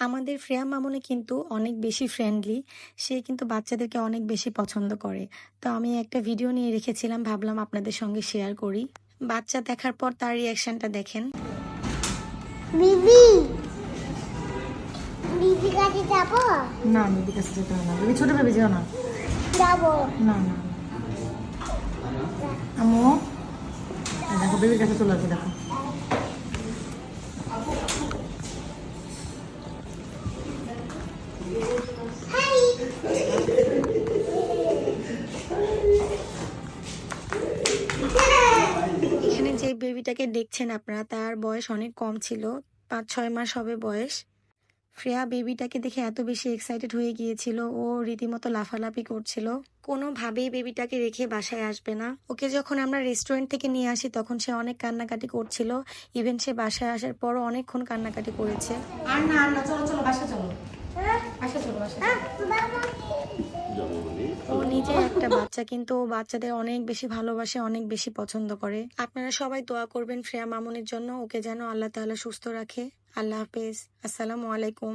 আমাদের ফ্রেয়া মামুনি কিন্তু অনেক বেশি ফ্রেন্ডলি সে কিন্তু বাচ্চাদেরকে অনেক বেশি পছন্দ করে। তো আমি একটা ভিডিও নিয়ে রেখেছিলাম ভাবলাম আপনাদের সঙ্গে শেয়ার করি। বাচ্চা দেখার পর তার রিয়াকশনটা দেখেন। বিবি! বিবি কাছে যাব? না বেবি কাছে যেতে হবে না। বেবি ছোট যেও না। যাব। না না। আমো দেখো বেবির কাছে চলে আসবে দেখো। যে বেবিটাকে দেখছেন আপনারা তার বয়স অনেক কম ছিল পাঁচ ছয় মাস হবে বয়স। ফ্রেয়া বেবিটাকে দেখে এত বেশি এক্সাইটেড হয়ে গিয়েছিল ও রীতিমতো লাফালাফি করছিল। কোনোভাবেই বেবিটাকে রেখে বাসায় আসবে না। ওকে যখন আমরা রেস্টুরেন্ট থেকে নিয়ে আসি তখন সে অনেক কান্নাকাটি করছিল। ইভেন সে বাসায় আসার পরও অনেকক্ষণ কান্নাকাটি করেছে। আর না আর না চলো চলো বাসা চলো। বাসা চলো বাসা নিজে একটা বাচ্চা কিন্তু বাচ্চাদের অনেক বেশি ভালোবাসে, অনেক বেশি পছন্দ করে। আপনারা সবাই দোয়া করবেন ফ্রেয়া মামুনের জন্য। ওকে যেন আল্লাহ তাআলা সুস্থ রাখে। আল্লাহ হাফেজ। আসসালামু আলাইকুম।